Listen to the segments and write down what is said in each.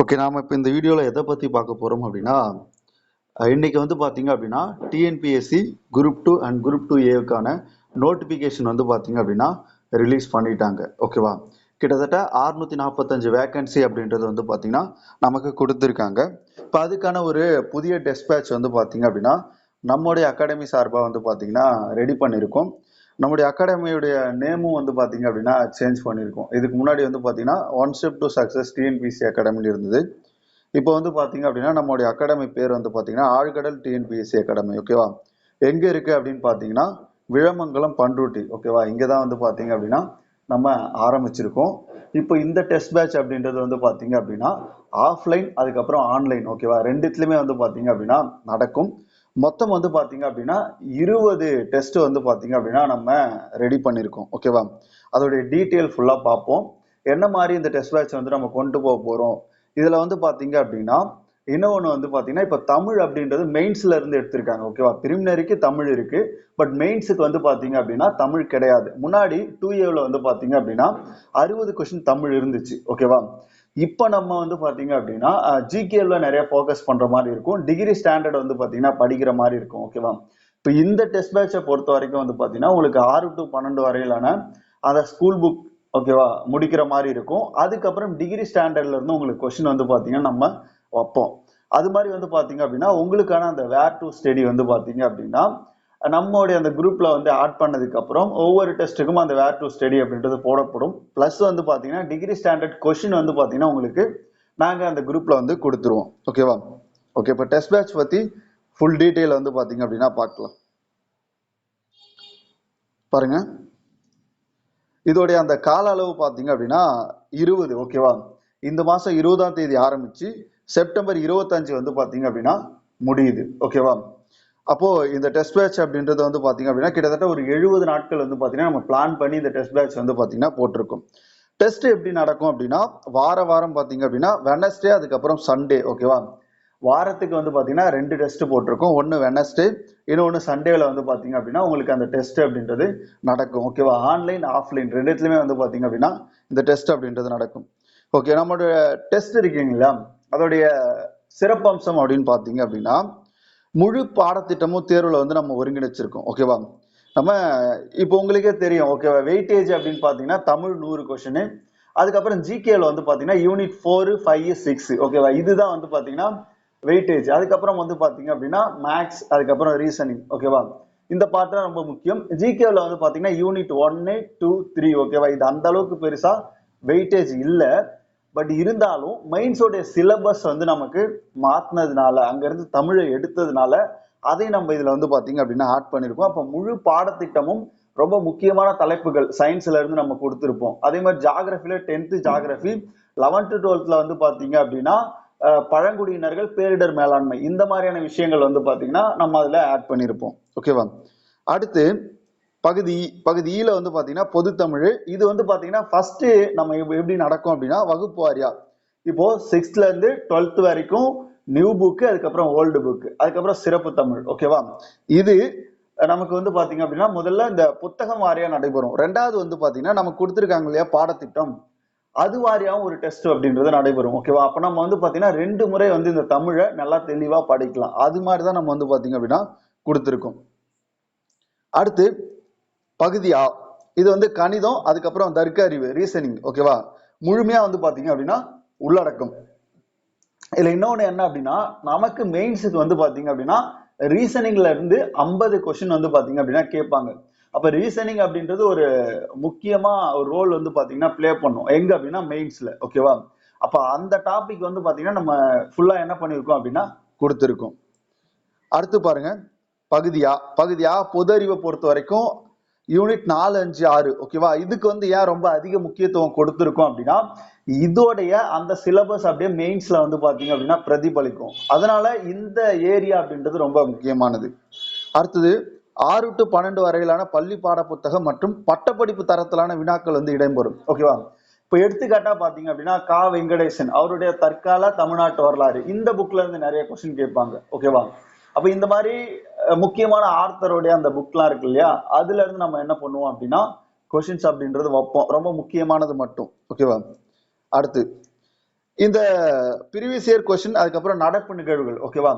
Okay நாம இப்போ இந்த வீடியோவில் எதை பற்றி பார்க்க போகிறோம் அப்படின்னா இன்றைக்கி வந்து பார்த்தீங்க அப்படின்னா TNPSC group two and group two ஏவுக்கான notification வந்து பார்த்தீங்க அப்படின்னா ரிலீஸ் பண்ணிட்டாங்க. ஓகேவா கிட்டத்தட்ட அறுநூத்தி நாற்பத்தஞ்சு வேகன்சி அப்படின்றது வந்து பார்த்தீங்கன்னா நமக்கு கொடுத்துருக்காங்க. இப்போ அதுக்கான ஒரு புதிய டெஸ்பேட்ச் வந்து பார்த்தீங்க அப்படின்னா நம்முடைய அகாடமி சார்பாக வந்து பார்த்தீங்கன்னா ரெடி பண்ணியிருக்கோம் நம்முடைய அகாடமியுடைய நேமும் வந்து பார்த்தீங்க அப்படின்னா சேஞ்ச் பண்ணியிருக்கோம். இதுக்கு முன்னாடி வந்து பார்த்தீங்கன்னா one step to success TNPSC அகாடமின்னு இருந்தது. இப்போ வந்து பார்த்தீங்க அப்படின்னா நம்மளுடைய அகாடமி பேர் வந்து பார்த்தீங்கன்னா ஆழ்கடல் டிஎன்பிஎஸ்சி அகாடமி ஓகேவா எங்கே இருக்குது அப்படின்னு பார்த்தீங்கன்னா விழமங்கலம் பண்ருட்டி ஓகேவா இங்கே தான் வந்து பார்த்தீங்க அப்படின்னா நம்ம ஆரம்பிச்சிருக்கோம். இப்போ இந்த டெஸ்ட் பேட்ச் அப்படின்றது வந்து பார்த்தீங்க அப்படின்னா ஆஃப்லைன் அதுக்கப்புறம் ஆன்லைன் ஓகேவா ரெண்டுத்துலையுமே வந்து பார்த்தீங்க அப்படின்னா நடக்கும். மொத்தம் வந்து பார்த்தீங்க அப்படின்னா இருபது டெஸ்ட் வந்து பார்த்தீங்க அப்படின்னா நம்ம ரெடி பண்ணியிருக்கோம் ஓகேவா அதோடைய டீட்டெயில் ஃபுல்லாக பார்ப்போம். என்ன மாதிரி இந்த டெஸ்ட் பேட்ச் வந்து நம்ம கொண்டு போக போகிறோம் இதில் வந்து பார்த்தீங்க அப்படின்னா இன்னொன்று வந்து பார்த்தீங்கன்னா இப்போ தமிழ் அப்படின்றது மெயின்ஸ்ல இருந்து எடுத்திருக்காங்க. ஓகேவா பிரிமினரிக்கு தமிழ் இருக்கு. பட் மெயின்ஸுக்கு வந்து பார்த்தீங்க அப்படின்னா தமிழ் கிடையாது. முன்னாடி டூ ஏவில் வந்து பார்த்தீங்க அப்படின்னா அறுபது கொஸ்டின் தமிழ் இருந்துச்சு. ஓகேவா இப்போ நம்ம வந்து பார்த்தீங்க அப்படின்னா ஜிகேல நிறைய ஃபோக்கஸ் பண்ற மாதிரி இருக்கும். டிகிரி ஸ்டாண்டர்ட் வந்து பார்த்தீங்கன்னா படிக்கிற மாதிரி இருக்கும் ஓகேவா இப்போ இந்த டெஸ்ட் பேட்சை பொறுத்த வரைக்கும் வந்து பார்த்தீங்கன்னா உங்களுக்கு ஆறு டு பன்னெண்டு வரையிலான அந்த ஸ்கூல் புக் ஓகேவா முடிக்கிற மாதிரி இருக்கும். அதுக்கப்புறம் டிகிரி ஸ்டாண்டர்ட்ல இருந்து உங்களுக்கு கொஸ்டின் வந்து பார்த்தீங்கன்னா நம்ம வைப்போம். அது மாதிரி வந்து பார்த்தீங்க அப்படின்னா உங்களுக்கான அந்த வேர் டு ஸ்டடி வந்து பார்த்தீங்க அப்படின்னா நம்மளுடைய அந்த குரூப்ல வந்து ஆட் பண்ணதுக்கு அப்புறம் ஒவ்வொரு டெஸ்ட்டுக்கும் அந்த வேர் டு ஸ்டடி அப்படின்றது போடப்படும். ப்ளஸ் வந்து பார்த்தீங்கன்னா டிகிரி ஸ்டாண்டர்ட் கொஷின் வந்து பார்த்தீங்கன்னா உங்களுக்கு நாங்கள் அந்த குரூப்ல வந்து கொடுத்துருவோம். ஓகேவா ஓகே இப்போ டெஸ்ட் பேட்ச் பற்றி ஃபுல் டீட்டெயில் வந்து பார்த்தீங்க அப்படின்னா பார்க்கலாம் பாருங்க. இதோடைய அந்த கால அளவு பார்த்தீங்க அப்படின்னா இருபது. ஓகேவா இந்த மாதம் இருபதாம் தேதி ஆரம்பிச்சு செப்டம்பர் இருபத்தஞ்சு வந்து பார்த்தீங்க அப்படின்னா முடியுது. ஓகேவா அப்போ இந்த டெஸ்ட் பேட்ச் அப்படின்றது வந்து பார்த்தீங்க அப்படின்னா கிட்டத்தட்ட ஒரு எழுபது நாட்கள் வந்து பார்த்திங்கன்னா நம்ம பிளான் பண்ணி இந்த டெஸ்ட் பேட்ச் வந்து பார்த்திங்கன்னா போட்டிருக்கோம். டெஸ்ட் எப்படி நடக்கும் அப்படின்னா வார வாரம் பார்த்தீங்க அப்படின்னா வெனஸ்டே அதுக்கப்புறம் சண்டே ஓகேவா வாரத்துக்கு வந்து பார்த்தீங்கன்னா ரெண்டு டெஸ்ட் போட்டிருக்கோம். ஒன்று வெனஸ்டே இன்னொன்று சண்டேல வந்து பார்த்தீங்க அப்படின்னா உங்களுக்கு அந்த டெஸ்ட் அப்படின்றது நடக்கும் ஓகேவா ஆன்லைன் ஆஃப்லைன் ரெண்டுத்துலையுமே வந்து பார்த்தீங்க அப்படின்னா இந்த டெஸ்ட் அப்படின்றது நடக்கும். ஓகே நம்மளுடைய டெஸ்ட் இருக்கீங்களா அதோடைய சிறப்பம்சம் அப்படின்னு பார்த்தீங்க அப்படின்னா முழு பாடத்திட்டமும் தேர்வில் வந்து நம்ம ஒருங்கிணைச்சிருக்கோம். ஓகேவா நம்ம இப்போ உங்களுக்கே தெரியும். ஓகேவா வெயிட்டேஜ் அப்படின்னு பார்த்தீங்கன்னா தமிழ் நூறு கொஷனு அதுக்கப்புறம் ஜிகேல வந்து பார்த்தீங்கன்னா யூனிட் ஃபோரு ஃபைவ் சிக்ஸ் ஓகேவா இதுதான் வந்து பார்த்தீங்கன்னா வெயிட்டேஜ் அதுக்கப்புறம் வந்து பார்த்தீங்க அப்படின்னா மேக்ஸ் அதுக்கப்புறம் ரீசனிங் ஓகேவா இந்த பார்ட் தான் ரொம்ப முக்கியம். ஜிகேவில் வந்து பார்த்தீங்கன்னா யூனிட் ஒன்னு டூ த்ரீ ஓகேவா இது அந்த அளவுக்கு பெருசாக வெயிட்டேஜ் இல்லை. பட் இருந்தாலும் மைன்ஸோடைய சிலபஸ் வந்து நமக்கு மாத்தினதுனால அங்கிருந்து தமிழை எடுத்ததுனால அதை நம்ம இதுல வந்து பாத்தீங்க அப்படின்னா ஆட் பண்ணிருக்கோம். அப்ப முழு பாடத்திட்டமும் ரொம்ப முக்கியமான தலைப்புகள் சயின்ஸ்ல இருந்து நம்ம கொடுத்துருப்போம். அதே மாதிரி ஜாகிரபில டென்த்து ஜாகிரபி லெவன்த்து டுவெல்த்ல வந்து பாத்தீங்க அப்படின்னா பழங்குடியினர்கள் பேரிடர் மேலாண்மை இந்த மாதிரியான விஷயங்கள் வந்து பாத்தீங்கன்னா நம்ம அதுல ஆட் பண்ணியிருப்போம் ஓகேவா அடுத்து பகுதி பகுதியில் வந்து பாத்தீங்கன்னா பொதுத்தமிழ் இது வந்து பாத்தீங்கன்னா ஃபர்ஸ்ட் நம்ம எப்படி நடக்கும் அப்படின்னா வகுப்பு வாரியா. இப்போ சிக்ஸ்த்ல இருந்து டுவெல்த் வரைக்கும் நியூ புக்கு அதுக்கப்புறம் ஓல்டு புக்கு அதுக்கப்புறம் சிறப்பு தமிழ் ஓகேவா இது நமக்கு வந்து பாத்தீங்க அப்படின்னா முதல்ல இந்த புத்தகம் வாரியா நடைபெறும். ரெண்டாவது வந்து பாத்தீங்கன்னா நமக்கு கொடுத்துருக்காங்க இல்லையா பாடத்திட்டம். அது வாரியாவும் ஒரு டெஸ்ட் அப்படின்றது நடைபெறும் ஓகேவா அப்ப நம்ம வந்து பாத்தீங்கன்னா ரெண்டு முறை வந்து இந்த தமிழை நல்லா தெளிவா படிக்கலாம். அது மாதிரி தான் நம்ம வந்து பாத்தீங்க அப்படின்னா கொடுத்துருக்கோம். அடுத்து பகுதியா? இது வந்து கணிதம் அதுக்கப்புறம் தர்க்க அறிவு ரீசனிங் ஓகேவா முழுமையா வந்து பாத்தீங்க அப்படின்னா உள்ளடக்கம். இதுல இன்னொன்னு என்ன அப்படின்னா நமக்கு மெயின்ஸுக்கு வந்து பாத்தீங்க அப்படின்னா ரீசனிங்ல இருந்து ஐம்பது கொஸ்டின் வந்து பாத்தீங்க அப்படின்னா கேட்பாங்க. அப்ப ரீசனிங் அப்படின்றது ஒரு முக்கியமா ஒரு ரோல் வந்து பாத்தீங்கன்னா ப்ளே பண்ணும். எங்க அப்படின்னா மெயின்ஸ்ல ஓகேவா அப்ப அந்த டாபிக் வந்து பாத்தீங்கன்னா நம்ம ஃபுல்லா என்ன பண்ணிருக்கோம் அப்படின்னா கொடுத்துருக்கோம். அடுத்து பாருங்க பகுதியா? பகுதியா? பொது அறிவை பொறுத்த வரைக்கும் யூனிட் நாலு அஞ்சு ஆறு ஓகேவா இதுக்கு வந்து ஏன் ரொம்ப அதிக முக்கியத்துவம் கொடுத்துருக்கோம் அப்படின்னா இதோடைய அந்த சிலபஸ் அப்படியே மெயின்ஸ்ல வந்து பாத்தீங்க அப்படின்னா பிரதிபலிக்கும். அதனால இந்த ஏரியா அப்படின்றது ரொம்ப முக்கியமானது. அடுத்தது ஆறு டு பன்னெண்டு வரையிலான பள்ளி பாட புத்தகம் மற்றும் பட்டப்படிப்பு தரத்திலான வினாக்கள் வந்து இடம்பெறும். ஓகேவா இப்போ எடுத்துக்காட்டா பாத்தீங்க அப்படின்னா கா. வெங்கடேசன் அவருடைய தற்கால தமிழ்நாட்டு வரலாறு. இந்த புக்ல இருந்து நிறைய கொஸ்டின் கேட்பாங்க. ஓகேவா அப்ப இந்த மாதிரி முக்கியமான ஆர்த்தருடைய அந்த புக்லாம் இருக்கு இல்லையா? அதுல இருந்து நம்ம என்ன பண்ணுவோம் அப்படின்னா கொஷின்ஸ் அப்படின்றது வைப்போம். ரொம்ப முக்கியமானது மட்டும். ஓகேவா அடுத்து இந்த ப்ரீவியஸ் இயர் கொஸ்டின் அதுக்கப்புறம் நடப்பு நிகழ்வுகள். ஓகேவா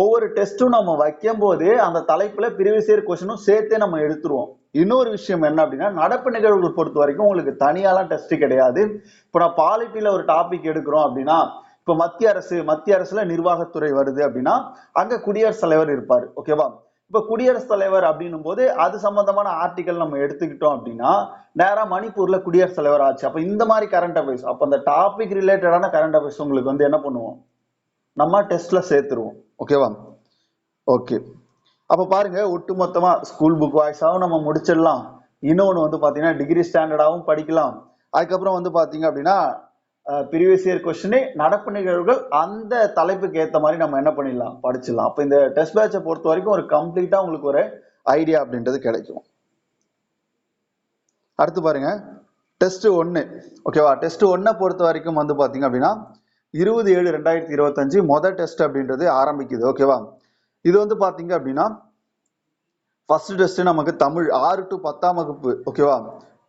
ஒவ்வொரு டெஸ்ட்டும் நம்ம வைக்கும் போதே அந்த தலைப்புல ப்ரீவியஸ் இயர் கொஸ்டினும் சேர்த்தே நம்ம எடுத்துருவோம். இன்னொரு விஷயம் என்ன அப்படின்னா நடப்பு நிகழ்வுகள் பொறுத்த வரைக்கும் உங்களுக்கு தனியாலாம் டெஸ்ட் கிடையாது. இப்போ நான் பாலிட்டியில ஒரு டாபிக் எடுக்கிறோம் அப்படின்னா இப்போ மத்திய அரசு மத்திய அரசுல நிர்வாகத்துறை வருது அப்படின்னா அங்க குடியரசுத் தலைவர் இருப்பார். ஓகேவா இப்ப குடியரசுத் தலைவர் அப்படின்னும் போது அது சம்பந்தமான ஆர்டிக்கல் நம்ம எடுத்துக்கிட்டோம் அப்படின்னா நேரா மணிப்பூர்ல குடியரசுத் தலைவர் ஆச்சு. அப்ப இந்த மாதிரி கரண்ட் அஃபேர்ஸ் அப்ப அந்த டாபிக் ரிலேட்டடான கரண்ட் அஃபேர்ஸ் உங்களுக்கு வந்து என்ன பண்ணுவோம்? நம்ம டெஸ்ட்ல சேர்த்துருவோம். ஓகேவா ஓகே அப்ப பாருங்க ஒட்டுமொத்தமா ஸ்கூல் புக் வாய்ஸாவும் நம்ம முடிச்சிடலாம். இன்னொன்று வந்து பாத்தீங்கன்னா டிகிரி ஸ்டாண்டர்டாவும் படிக்கலாம். அதுக்கப்புறம் வந்து பாத்தீங்க அப்படின்னா ப்ரீவியஸ் இயர் கொஸ்டினே நடப்பு நிகழ்வுகள் அந்த தலைப்புக்கு ஏற்ற மாதிரி நம்ம என்ன பண்ணிடலாம்? படிச்சிடலாம். அப்போ இந்த டெஸ்ட் பேட்சை பொறுத்த வரைக்கும் ஒரு கம்ப்ளீட்டாக உங்களுக்கு ஒரு ஐடியா அப்படின்றது கிடைக்கும். அடுத்து பாருங்க. டெஸ்ட் ஒன்று ஓகேவா டெஸ்ட் ஒன்னை பொறுத்த வரைக்கும் வந்து பார்த்தீங்க அப்படின்னா இருபது ஏழு ரெண்டாயிரத்தி இருபத்தஞ்சு மொதல் டெஸ்ட் அப்படின்றது ஆரம்பிக்குது. ஓகேவா இது வந்து பார்த்தீங்க அப்படின்னா ஃபர்ஸ்ட் டெஸ்ட் நமக்கு தமிழ் ஆறு டு பத்தாம் வகுப்பு. ஓகேவா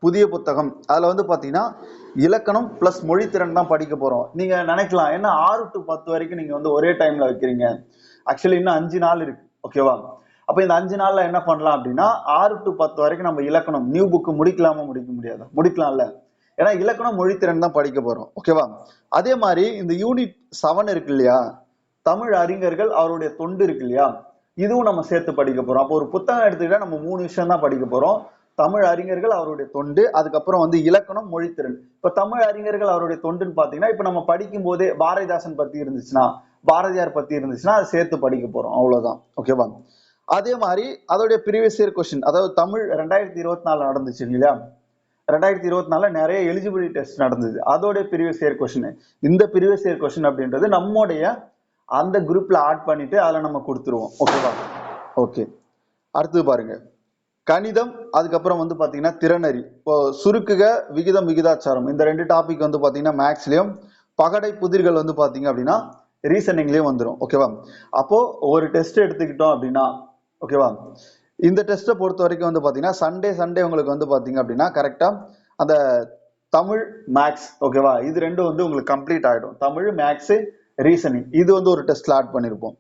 புதிய புத்தகம். அதில் வந்து பார்த்தீங்கன்னா இலக்கணம் ப்ளஸ் மொழித்திறன் தான் படிக்க போகிறோம் நீங்கள் நினைக்கலாம் என்ன ஆறு டு பத்து வரைக்கும் நீங்கள் வந்து ஒரே டைமில் வைக்கிறீங்க. ஆக்சுவலி இன்னும் அஞ்சு நாள் இருக்கு ஓகேவா அப்போ இந்த அஞ்சு நாளில் என்ன பண்ணலாம் அப்படின்னா ஆறு டு பத்து வரைக்கும் நம்ம இலக்கணம் நியூ புக்கு முடிக்கலாமா முடிக்க முடியாது? முடிக்கலாம்ல. ஏன்னா இலக்கணம் மொழித்திறன் தான் படிக்க போகிறோம் ஓகேவா அதே மாதிரி இந்த யூனிட் செவன் இருக்கு இல்லையா? தமிழ் அறிஞர்கள் அவருடைய தொண்டு இருக்கு இல்லையா? இதுவும் நம்ம சேர்த்து படிக்க போகிறோம் அப்போ ஒரு புத்தகம் எடுத்துக்கிட்டா நம்ம மூணு விஷயம் தான் படிக்க போகிறோம் தமிழ் அறிஞர்கள் அவருடைய தொண்டு அதுக்கப்புறம் வந்து இலக்கணம் மொழித்திறன். இப்ப தமிழ் அறிஞர்கள் அவருடைய தொண்டுன்னு பாத்தீங்கன்னா இப்ப நம்ம படிக்கும் போதே பாரதிதாசன் பத்தி இருந்துச்சுன்னா பாரதியார் பத்தி இருந்துச்சுன்னா அதை சேர்த்து படிக்க போறோம். அவ்வளவுதான். ஓகேவா அதே மாதிரி அதோடைய ப்ரீவியஸ் இயர் கொஸ்டின் அதாவது தமிழ் ரெண்டாயிரத்தி இருபத்தி நாலு நடந்துச்சு இல்லையா? ரெண்டாயிரத்தி இருபத்தி நாலுல நிறைய எலிஜிபிலிட்டி டெஸ்ட் நடந்தது. அதோடைய ப்ரீவியஸ் இயர் கொஸ்டின் இந்த ப்ரீவியஸ் இயர் கொஸ்டின் அப்படின்றது நம்முடைய அந்த குரூப்ல ஆட் பண்ணிட்டு அதில் நம்ம கொடுத்துருவோம். ஓகேவா ஓகே அடுத்தது பாருங்க. கணிதம் அதுக்கப்புறம் வந்து பார்த்தீங்கன்னா திறனறி. இப்போ சுருக்குக விகிதம் விகிதாச்சாரம். இந்த ரெண்டு டாபிக் வந்து பார்த்தீங்கன்னா மேக்ஸ்லேயும் பகடை புதிர்கள் வந்து பார்த்தீங்க அப்படின்னா ரீசனிங்லேயும் வந்துடும் ஓகேவா அப்போது ஒரு டெஸ்ட் எடுத்துக்கிட்டோம் அப்படின்னா ஓகேவா இந்த டெஸ்ட்டை பொறுத்த வரைக்கும் வந்து பார்த்தீங்கன்னா சண்டே சண்டே உங்களுக்கு வந்து பார்த்தீங்க அப்படின்னா கரெக்டாக அந்த தமிழ் மேக்ஸ் ஓகேவா இது ரெண்டும் வந்து உங்களுக்கு கம்ப்ளீட் ஆகிடும் தமிழ் மேக்ஸு ரீசனிங் இது வந்து ஒரு டெஸ்ட்டில் ஆட் பண்ணியிருப்போம்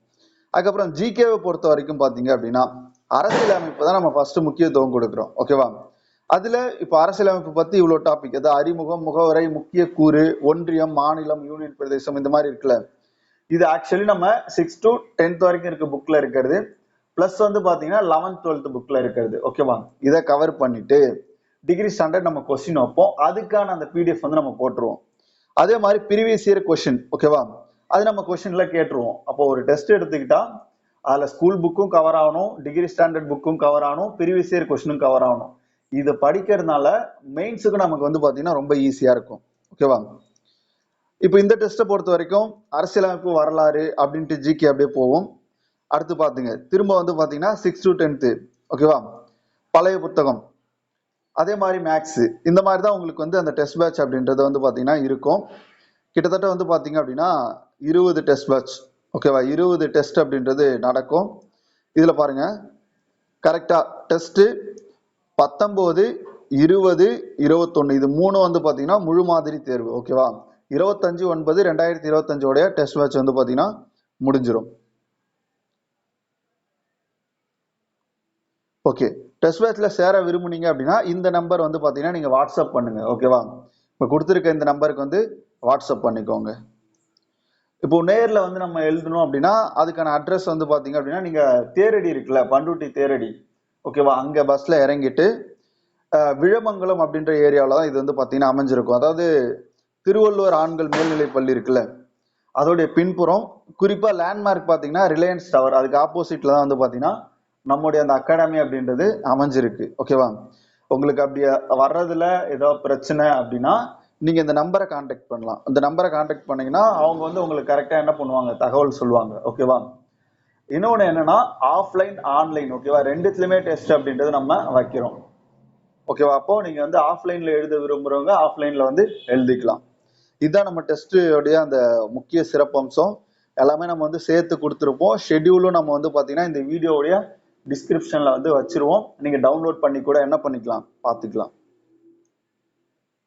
அதுக்கப்புறம் ஜிகேவை பொறுத்த வரைக்கும் பார்த்தீங்க அப்படின்னா அரசியலமைப்பு தான் நம்ம ஃபர்ஸ்ட் முக்கியத்துவம் கொடுக்குறோம். ஓகேவா அதுல இப்ப அரசியலமைப்பு பத்தி இவ்வளவு டாபிக் அதாவது அறிமுகம் முகவரை முக்கிய கூறு ஒன்றியம் மாநிலம் யூனியன் பிரதேசம் இந்த மாதிரி இருக்குல்ல. இது ஆக்சுவலி நம்ம சிக்ஸ் டு டென்த் வரைக்கும் இருக்க புக்ல இருக்கிறது. பிளஸ் வந்து பாத்தீங்கன்னா லெவன்த் டுவெல்த் புக்ல இருக்கிறது. ஓகேவா இதை கவர் பண்ணிட்டு டிகிரி ஸ்டாண்டர்ட் நம்ம கொஸ்டின் வைப்போம். அதுக்கான அந்த பிடிஎஃப் வந்து நம்ம போட்டுருவோம். அதே மாதிரி பிரிவியஸ் இயர் கொஸ்டின் ஓகேவா அது நம்ம கொஸ்டின்ல கேட்டுருவோம். அப்போ ஒரு டெஸ்ட் எடுத்துக்கிட்டா அதில் ஸ்கூல் புக்கும் கவர் ஆகணும் டிகிரி ஸ்டாண்டர்ட் புக்கும் கவர் ஆகணும் ப்ரீவியஸ் இயர் கொஸ்டினும் கவர் ஆகணும். இது படிக்கிறதுனால மெயின்ஸுக்கு நமக்கு வந்து பார்த்தீங்கன்னா ரொம்ப ஈஸியாக இருக்கும். ஓகேவா இப்போ இந்த டெஸ்ட்டை பொறுத்த வரைக்கும் அரசியலமைப்பு வரலாறு அப்படின்ட்டு ஜிகே அப்படியே போவோம். அடுத்து பார்த்துங்க திரும்ப வந்து பார்த்தீங்கன்னா சிக்ஸ் டு டென்த்து ஓகேவா பழைய புத்தகம். அதே மாதிரி மேக்ஸ் இந்த மாதிரி தான் உங்களுக்கு வந்து அந்த டெஸ்ட் பேட்ச் அப்படின்றது வந்து பார்த்தீங்கன்னா இருக்கும். கிட்டத்தட்ட வந்து பார்த்தீங்க அப்படின்னா இருபது டெஸ்ட் பேட்ச் ஓகேவா இருபது டெஸ்ட் அப்படின்றது நடக்கும். இதில் பாருங்க. கரெக்டாக டெஸ்ட்டு பத்தொம்போது இருபது இருபத்தொன்னு இது மூணு வந்து பார்த்தீங்கன்னா முழு மாதிரி தேர்வு. ஓகேவா இருபத்தஞ்சு ஒன்பது ரெண்டாயிரத்தி இருபத்தஞ்சோடைய டெஸ்ட் மேட்ச் வந்து பார்த்தீங்கன்னா முடிஞ்சிடும் ஓகே டெஸ்ட் பேட்ச்ல சேர விரும்புனீங்க அப்படின்னா இந்த நம்பர் வந்து பார்த்தீங்கன்னா நீங்கள் வாட்ஸ்அப் பண்ணுங்க. ஓகேவா இப்போ கொடுத்துருக்க இந்த நம்பருக்கு வந்து வாட்ஸ்அப் பண்ணிக்கோங்க. இப்போ நேர்ல வந்து நம்ம எழுதணும் அப்படின்னா அதுக்கான அட்ரஸ் வந்து பாத்தீங்க அப்படின்னா நீங்க தேரடி இருக்குல்ல பண்ருட்டி தேரடி. ஓகேவா அங்க பஸ்ல இறங்கிட்டு விழமங்கலம் அப்படின்ற ஏரியாவில் தான் இது வந்து பார்த்தீங்கன்னா அமைஞ்சிருக்கும். அதாவது திருவள்ளுவர் ஆண்கள் மேல்நிலைப் பள்ளி இருக்குல்ல அதோடைய பின்புறம் குறிப்பாக லேண்ட்மார்க் பார்த்தீங்கன்னா ரிலையன்ஸ் டவர் அதுக்கு ஆப்போசிட்ல தான் வந்து பார்த்தீங்கன்னா நம்முடைய அந்த அகாடமி அப்படின்றது அமைஞ்சிருக்கு. ஓகேவா உங்களுக்கு அப்படி வர்றதுல ஏதோ பிரச்சனை அப்படின்னா நீங்க இந்த நம்பரை காண்டாக்ட் பண்ணலாம். இந்த நம்பரை காண்டாக்ட் பண்ணீங்கன்னா அவங்க வந்து உங்களுக்கு கரெக்டா என்ன பண்ணுவாங்க? தகவல் சொல்லுவாங்க. ஓகேவா இன்னொன்னு என்னன்னா ஆஃப்லைன் ஆன்லைன் ஓகேவா ரெண்டுத்துலயுமே டெஸ்ட் அப்படின்றது நம்ம வைக்கிறோம். ஓகேவா அப்போ நீங்க வந்து ஆஃப்லைன்ல எழுத விரும்புறவங்க ஆஃப்லைன்ல வந்து எழுதிக்கலாம். இதுதான் நம்ம டெஸ்ட் உடைய அந்த முக்கிய சிறப்பம்சம். எல்லாமே நம்ம வந்து சேர்த்து கொடுத்துருப்போம். ஷெட்யூலும் நம்ம வந்து பாத்தீங்கன்னா இந்த வீடியோவுடைய டிஸ்கிரிப்ஷன்ல வந்து வச்சிருவோம். நீங்க டவுன்லோட் பண்ணி கூட என்ன பண்ணிக்கலாம்? பார்த்துக்கலாம்.